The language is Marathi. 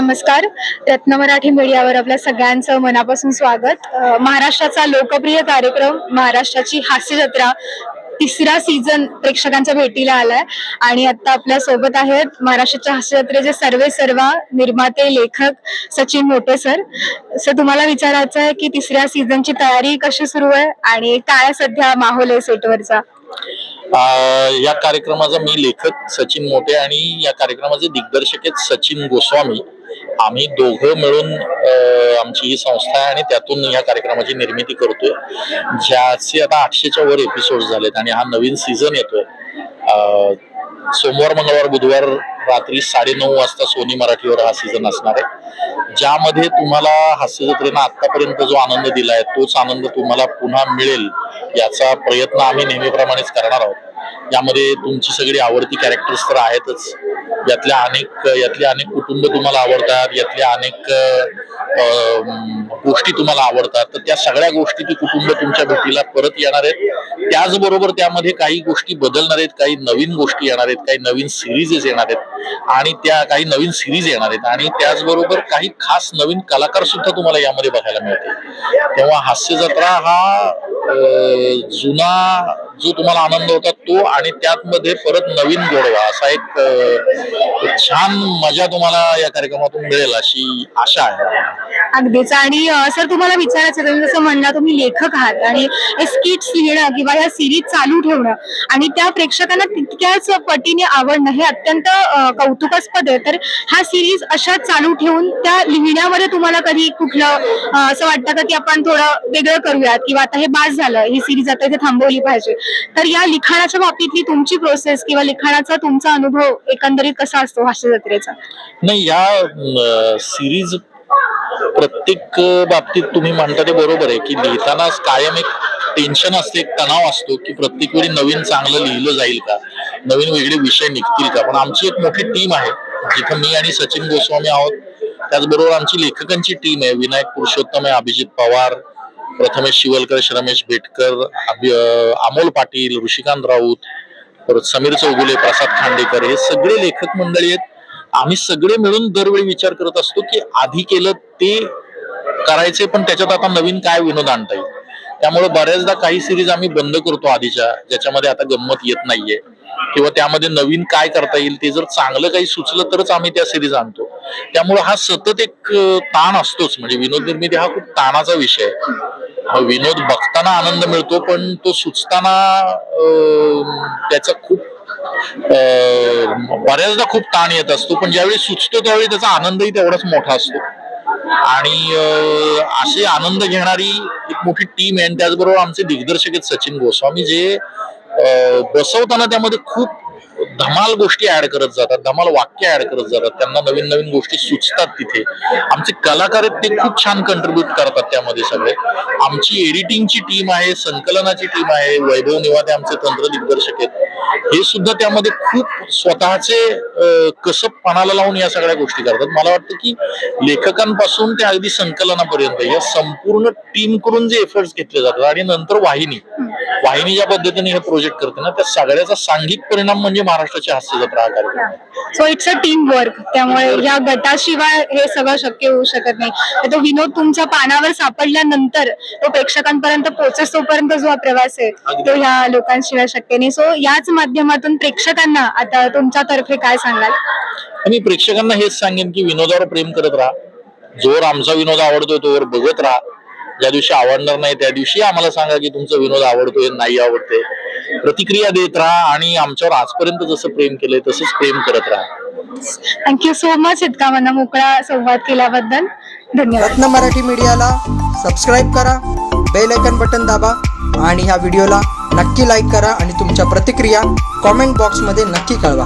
नमस्कार. रत्न मराठी मीडियावर आपल्या सगळ्यांचं मनापासून स्वागत. महाराष्ट्राचा लोकप्रिय कार्यक्रम महाराष्ट्राची हास्य जत्रा तिसरा सीझन प्रेक्षकांच्या भेटीला आलाय. आणि आता आपल्यासोबत आहेत महाराष्ट्राच्या हास्य जत्रेचे सर्वे सर्वा निर्माते लेखक सचिन मोटे सर. सर तुम्हाला विचारायचं आहे की तिसऱ्या सीझनची तयारी कशी सुरू आहे आणि काय सध्या माहोल आहे सेटवरचा? या कार्यक्रमाचा मी लेखक सचिन मोठे आणि या कार्यक्रमाचे दिग्दर्शक आहेत सचिन गोस्वामी. आम्ही दोघं मिळून आमची ही संस्था आहे आणि त्यातून या कार्यक्रमाची निर्मिती करतोय. ज्याचे आता आठशेच्या वर एपिसोड झालेत आणि हा नवीन सीझन येतोय. सोमवार मंगळवार बुधवार रात्री साडेनऊ वाजता सोनी मराठीवर हा सीझन असणार आहे. ज्यामध्ये तुम्हाला हास्य जत्रेनं आतापर्यंत जो आनंद दिला आहे तोच आनंद तुम्हाला पुन्हा मिळेल याचा प्रयत्न आम्ही नेहमीप्रमाणेच करणार आहोत. यामध्ये तुमची सगळी आवडती कॅरेक्टर्स तर आहेतच. यातल्या अनेक यातले अनेक कुटुंब तुम्हाला आवडतात यातल्या अनेक गोष्टी तुम्हाला आवडतात. तर त्या सगळ्या गोष्टी ती कुटुंब तुमच्या भेटीला परत येणार आहेत. त्याचबरोबर त्यामध्ये काही गोष्टी बदलणार आहेत काही नवीन गोष्टी येणार आहेत काही नवीन सिरीजेस येणार आहेत आणि त्या काही नवीन सिरीज येणार आहेत. आणि त्याचबरोबर काही खास नवीन कलाकार सुद्धा तुम्हाला यामध्ये बघायला मिळते तेव्हा हास्य जत्रा हा जुना जो तुम्हाला आनंद होता तो आणि त्यात मध्ये परत नवीन गोडवा असा एक छान मजा तुम्हाला या कार्यक्रमातून मिळेल अशी आशा आहे. अगदीच. आणि सर तुम्हाला विचारायचं तुम्ही जसं म्हणला तुम्ही लेखक आहात आणि हे स्किट्स लिहिणं किंवा या सिरीज चालू ठेवणं आणि त्या प्रेक्षकांना तितक्याच पटीने आवडणं हे अत्यंत कौतुकास्पद आहे. तर हा सिरीज अशा चालू ठेवून त्या लिहिण्यामध्ये तुम्हाला कधी कुठलं असं वाटतं का की आपण थोडं वेगळं करूयात किंवा आता हे बास झालं ही सिरीज आता इथे थांबवली पाहिजे? तर या लिखाणाच्या बाबतीतली तुमची प्रोसेस किंवा लिखाणाचा तुमचा अनुभव एकंदरीत कसा असतो हास्य जत्रेचा नाही या सिरीज प्रत्येक बाबतीत तुम्ही म्हणता ते बरोबर आहे की लिहिताना कायम एक टेन्शन असते एक तणाव असतो की प्रत्येक वेळी नवीन चांगलं लिहिलं जाईल का? नवीन वेगळे विषय निघतील का? पण आमची एक मोठी टीम आहे जिथं मी आणि सचिन गोस्वामी आहोत. त्याचबरोबर आमची लेखकांची टीम आहे विनायक पुरुषोत्तम आहे अभिजित पवार प्रथमेश शिवलकर रमेश भेटकर अमोल पाटील ऋषिकांत राऊत परत समीर चौगुले प्रसाद खांडेकर हे सगळे लेखक मंडळी आहेत. आम्ही सगळे मिळून दरवेळी विचार करत असतो की आधी केलं ते करायचे पण त्याच्यात आता नवीन काय विनोद आणता येईल? त्यामुळे बऱ्याचदा काही सिरीज आम्ही बंद करतो आधीच्या ज्याच्यामध्ये आता गंमत येत नाहीये. किंवा त्यामध्ये नवीन काय करता येईल ते जर चांगलं काही सुचलं तरच आम्ही त्या सिरीज आणतो. त्यामुळे हा सतत एक ताण असतोच. म्हणजे विनोद निर्मिती हा खूप ताणाचा विषय आहे. विनोद बघताना आनंद मिळतो पण तो सुचताना त्याचा खूप बऱ्याचदा खूप ताण येत असतो पण ज्यावेळी सुचतो त्यावेळी त्याचा आनंदही तेवढाच मोठा असतो. आणि असे आनंद घेणारी एक मोठी टीम आहे आणि त्याचबरोबर आमचे दिग्दर्शक आहेत सचिन गोस्वामी जे बसवताना त्यामध्ये खूप धमाल गोष्टी ऍड करत जातात धमाल वाक्य ऍड करत जातात त्यांना नवीन नवीन गोष्टी सुचतात तिथे. आमचे कलाकार आहेत ते खूप छान कंट्रीब्युट करतात त्यामध्ये सगळे. आमची एडिटिंगची टीम आहे संकलनाची टीम आहे वैभव निवाते आमचे तंत्र दिग्दर्शक आहेत. हे सुद्धा त्यामध्ये खूप स्वतःचे कसब पणाला लावून या सगळ्या गोष्टी करतात. मला वाटतं की लेखकांपासून ते अगदी संकलनापर्यंत या संपूर्ण टीमकडून जे एफर्ट्स घेतले जातात आणि नंतर वाहिनी वाहिनी ज्या पद्धतीने हे प्रोजेक्ट करते ना त्या सगळ्याचा सांघिक परिणाम म्हणजे महाराष्ट्राची हास्य जत्रा हा कार्यक्रम. So it's a team work त्यामुळे या गटाशिवाय हे सगळं शक्य होऊ शकत नाही. तर तो विनोद तुमच्या पानावर सापडल्यानंतर तो प्रेक्षकांपर्यंत पोहोचस तोपर्यंत जो हा प्रवास आहे तो ह्या लोकांशिवाय शक्य नाही. सो याच माध्यमातून प्रेक्षकांना आता तुमच्यातर्फे काय सांगाल? मी प्रेक्षकांना हेच सांगेन की विनोदावर प्रेम करत राहा. जोर आमचा विनोद आवडतोय तोवर बघत राहा. ज्या दिवशी आवडणार नाही त्या दिवशी आम्हाला सांगा की तुमचा विनोद आवडतोय नाही आवडते प्रतिक्रिया देत राहा आणि आमच्यावर आजपर्यंत जसं प्रेम केलंय तसंच प्रेम करत राहा. थँक्यू सो मच इतका मना मोकळा संवाद केल्याबद्दल. धन्यवाद. रत्न मराठी मीडियाला सबस्क्राईब करा बेल आयकन बटन दाबा आणि ह्या व्हिडिओला नक्की लाईक करा आणि तुमच्या प्रतिक्रिया कॉमेंट बॉक्समध्ये नक्की कळवा.